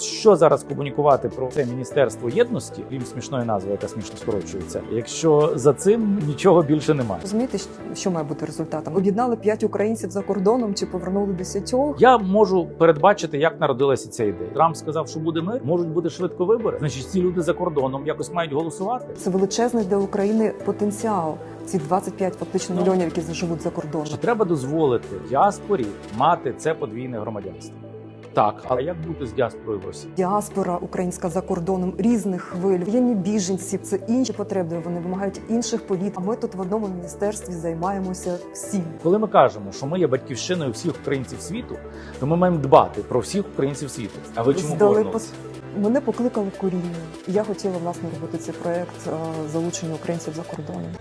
Що зараз комунікувати про це міністерство єдності, крім смішної назви, яка смішно скорочується, якщо за цим нічого більше немає. Розумієте, що має бути результатом? Об'єднали п'ять українців за кордоном чи повернули десятьох? Я можу передбачити, як народилася ця ідея. Трамп сказав, що буде мир, можуть бути швидко вибори. Значить, ці люди за кордоном якось мають голосувати. Це величезний для України потенціал. Ці 25 фактично Ну. мільйонів, які заживуть за кордоном. Чи треба дозволити діаспорі мати це подвійне громадянство? Так, а як бути з діаспорою в Росії? Діаспора українська за кордоном різних хвиль, є ні біженці, це інші потреби. Вони вимагають інших політ. А ми тут в одному міністерстві займаємося всім. Коли ми кажемо, що ми є батьківщиною всіх українців світу, то ми маємо дбати про всіх українців світу. А ви чому повернулися? Мене покликали коріння. Я хотіла власне робити цей проект е, залучення українців за кордоном.